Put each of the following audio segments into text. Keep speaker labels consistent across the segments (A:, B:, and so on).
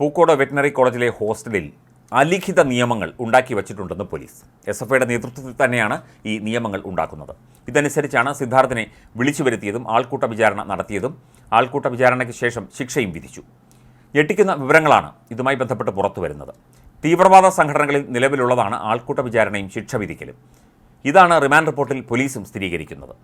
A: Pookode veterinary കോളേജിലെ ഹോസ്റ്റലിൽ അലിഖിത നിയമങ്ങൾ ഉണ്ടാക്കി വച്ചിട്ടുണ്ടെന്ന് പോലീസ്. എസ് എഫ് ഐയുടെ നേതൃത്വത്തിൽ തന്നെയാണ് ഈ നിയമങ്ങൾ ഉണ്ടാക്കുന്നത്. ഇതനുസരിച്ചാണ് സിദ്ധാർത്ഥിനെ വിളിച്ചു വരുത്തിയതും ആൾക്കൂട്ട വിചാരണ നടത്തിയതും ആൾക്കൂട്ട വിചാരണയ്ക്ക് ശേഷം ശിക്ഷയും വിധിച്ചു. ഞെട്ടിക്കുന്ന വിവരങ്ങളാണ് ഇതുമായി ബന്ധപ്പെട്ട് പുറത്തു വരുന്നത്. തീവ്രവാദ സംഘടനകളിൽ നിലവിലുള്ളതാണ് ആൾക്കൂട്ട വിചാരണയും ശിക്ഷ വിധിക്കലും. ഇതാണ് റിമാൻഡ് റിപ്പോർട്ടിൽ പോലീസും സ്ഥിരീകരിക്കുന്നത്.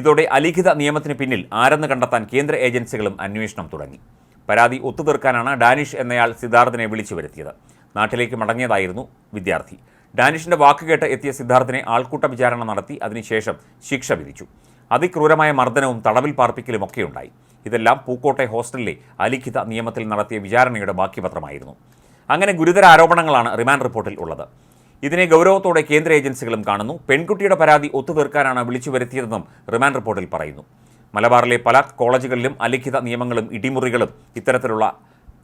A: ഇതോടെ അലിഖിത നിയമത്തിന് പിന്നിൽ ആരെന്ന് കണ്ടെത്താൻ കേന്ദ്ര ഏജൻസികളും അന്വേഷണം തുടങ്ങി. പരാതി ഒത്തുതീർക്കാനാണ് ഡാനിഷ് എന്നയാൾ സിദ്ധാർത്ഥിനെ വിളിച്ചു വരുത്തിയത്. നാട്ടിലേക്ക് മടങ്ങിയതായിരുന്നു വിദ്യാർത്ഥി. ഡാനിഷിന്റെ വാക്കുകേട്ട് എത്തിയ സിദ്ധാർത്ഥിനെ ആൾക്കൂട്ട വിചാരണ നടത്തി അതിനുശേഷം ശിക്ഷ വിധിച്ചു. അതിക്രൂരമായ മർദ്ദനവും തടവിൽ പാർപ്പിക്കലുമൊക്കെ ഉണ്ടായി ഇതെല്ലാം പൂക്കോട്ടെ ഹോസ്റ്റലിലെ അലിഖിത നിയമത്തിൽ നടത്തിയ വിചാരണയുടെ ബാക്കിപത്രമായിരുന്നു. അങ്ങനെ ഗുരുതര ആരോപണങ്ങളാണ് റിമാൻഡ് റിപ്പോർട്ടിൽ ഉള്ളത്. ഇതിനെ ഗൗരവത്തോടെ കേന്ദ്ര ഏജൻസികളും കാണുന്നു. പെൺകുട്ടിയുടെ പരാതി ഒത്തുതീർക്കാനാണ് വിളിച്ചു വരുത്തിയതെന്നും റിമാൻഡ് റിപ്പോർട്ടിൽ പറയുന്നു. മലബാറിലെ പല കോളേജുകളിലും അലിഖിത നിയമങ്ങളും ഇടിമുറികളും ഇത്തരത്തിലുള്ള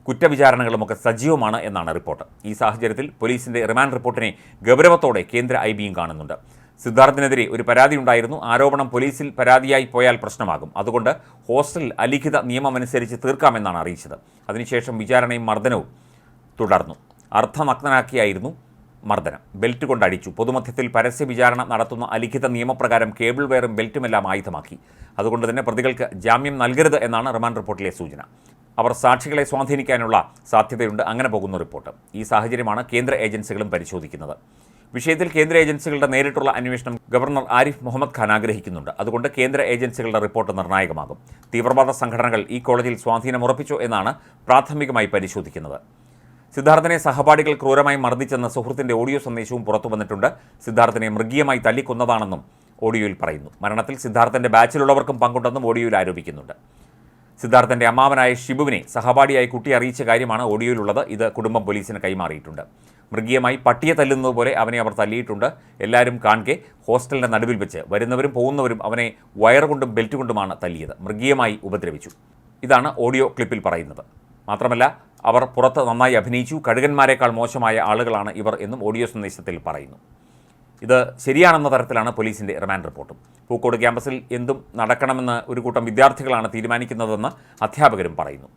A: കുറ്റവിചാരണകളുമൊക്കെ സജീവമാണ് എന്നാണ് റിപ്പോർട്ട്. ഈ സാഹചര്യത്തിൽ പോലീസിന്റെ റിമാൻഡ് റിപ്പോർട്ടിനെ ഗൗരവത്തോടെ കേന്ദ്ര ഐ ബിയും കാണുന്നുണ്ട്. സിദ്ധാർത്ഥിനെതിരെ ഒരു പരാതി ഉണ്ടായിരുന്നു. ആരോപണം പോലീസിൽ പരാതിയായി പോയാൽ പ്രശ്നമാകും. അതുകൊണ്ട് ഹോസ്റ്റലിൽ അലിഖിത നിയമമനുസരിച്ച് തീർക്കാമെന്നാണ് അറിയിച്ചത്. അതിനുശേഷം വിചാരണയും മർദ്ദനവും തുടർന്നു. അർത്ഥനഗ്നനാക്കിയായിരുന്നു മർദ്ദനം. ബെൽറ്റ് കൊണ്ട് അടിച്ചു പൊതുമധ്യത്തിൽ പരസ്യ വിചാരണ നടത്തുന്ന അലിഖിത നിയമപ്രകാരം കേബിൾ വയറും ബെൽറ്റുമെല്ലാം ആയുധമാക്കി. അതുകൊണ്ട് തന്നെ പ്രതികൾക്ക് ജാമ്യം നൽകരുത് എന്നാണ് റിമാൻഡ് റിപ്പോർട്ടിലെ സൂചന. അവർ സാക്ഷികളെ സ്വാധീനിക്കാനുള്ള സാധ്യതയുണ്ട്. അങ്ങനെ പോകുന്ന റിപ്പോർട്ട്. ഈ സാഹചര്യമാണ് കേന്ദ്ര ഏജൻസികളും പരിശോധിക്കുന്നത്. വിഷയത്തിൽ കേന്ദ്ര ഏജൻസികളുടെ നേരിട്ടുള്ള അന്വേഷണം ഗവർണർ ആരിഫ് മുഹമ്മദ് ഖാൻ ആഗ്രഹിക്കുന്നുണ്ട്. അതുകൊണ്ട് കേന്ദ്ര ഏജൻസികളുടെ റിപ്പോർട്ട് നിർണായകമാകും. തീവ്രവാദ സംഘടനകൾ ഈ കോളേജിൽ സ്വാധീനം സ്വാധീനമുറപ്പിച്ചോ എന്നാണ് പ്രാഥമികമായി പരിശോധിക്കുന്നത്. സിദ്ധാർത്ഥിനെ സഹപാഠികൾ ക്രൂരമായി മർദ്ദിച്ചെന്ന സുഹൃത്തിന്റെ ഓഡിയോ സന്ദേശവും പുറത്തു വന്നിട്ടുണ്ട്. സിദ്ധാർത്ഥനെ മൃഗീയമായി തല്ലിക്കൊന്നതാണെന്നും ഓഡിയോയിൽ പറയുന്നു. മരണത്തിൽ സിദ്ധാർത്ഥന്റെ ബാച്ചിലുള്ളവർക്കും പങ്കുണ്ടെന്നും ഓഡിയോയിൽ ആരോപിക്കുന്നുണ്ട്. സിദ്ധാർത്ഥന്റെ അമ്മാവനായ ഷിബുവിനെ സഹപാഠിയായി കുട്ടി അറിയിച്ച കാര്യമാണ് ഓഡിയോയിലുള്ളത്. ഇത് കുടുംബം പോലീസിന് കൈമാറിയിട്ടുണ്ട്. മൃഗീയമായി പട്ടിയെ തല്ലുന്നതുപോലെ അവനെ അവർ തല്ലിയിട്ടുണ്ട്. എല്ലാവരും കാണെ ഹോസ്റ്റലിന്റെ നടുവിൽ വെച്ച് വരുന്നവരും പോകുന്നവരും അവനെ വയർ കൊണ്ടും ബെൽറ്റ് കൊണ്ടുമാണ് തല്ലിയത്. മൃഗീയമായി ഉപദ്രവിച്ചു. ഇതാണ് ഓഡിയോ ക്ലിപ്പിൽ പറയുന്നത്. മാത്രമല്ല അവർ പുറത്ത് നന്നായി അഭിനയിച്ചു. കഴുകന്മാരെക്കാൾ മോശമായ ആളുകളാണ് ഇവർ എന്നും ഓഡിയോ സന്ദേശത്തിൽ പറയുന്നു. ഇത് ശരിയാണെന്ന തരത്തിലാണ് പോലീസിന്റെ റിമാൻഡ് റിപ്പോർട്ടും. പൂക്കോട് ക്യാമ്പസിൽ എന്തും നടക്കണമെന്ന് ഒരു കൂട്ടം വിദ്യാർത്ഥികളാണ് തീരുമാനിക്കുന്നതെന്ന് അധ്യാപകരും പറയുന്നു.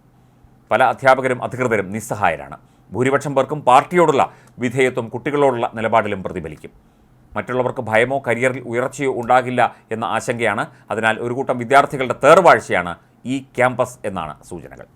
A: പല അധ്യാപകരും അധികൃതരും നിസ്സഹായരാണ്. ഭൂരിപക്ഷം പേർക്കും പാർട്ടിയോടുള്ള വിധേയത്വം കുട്ടികളോടുള്ള നിലപാടിലും പ്രതിഫലിക്കും. മറ്റുള്ളവർക്ക് ഭയമോ കരിയറിൽ ഉയർച്ചയോ ഉണ്ടാകില്ല എന്ന ആശങ്കയാണ്. അതിനാൽ ഒരു കൂട്ടം വിദ്യാർത്ഥികളുടെ തേർവാഴ്ചയാണ് ഈ ക്യാമ്പസ് എന്നാണ് സൂചനകൾ.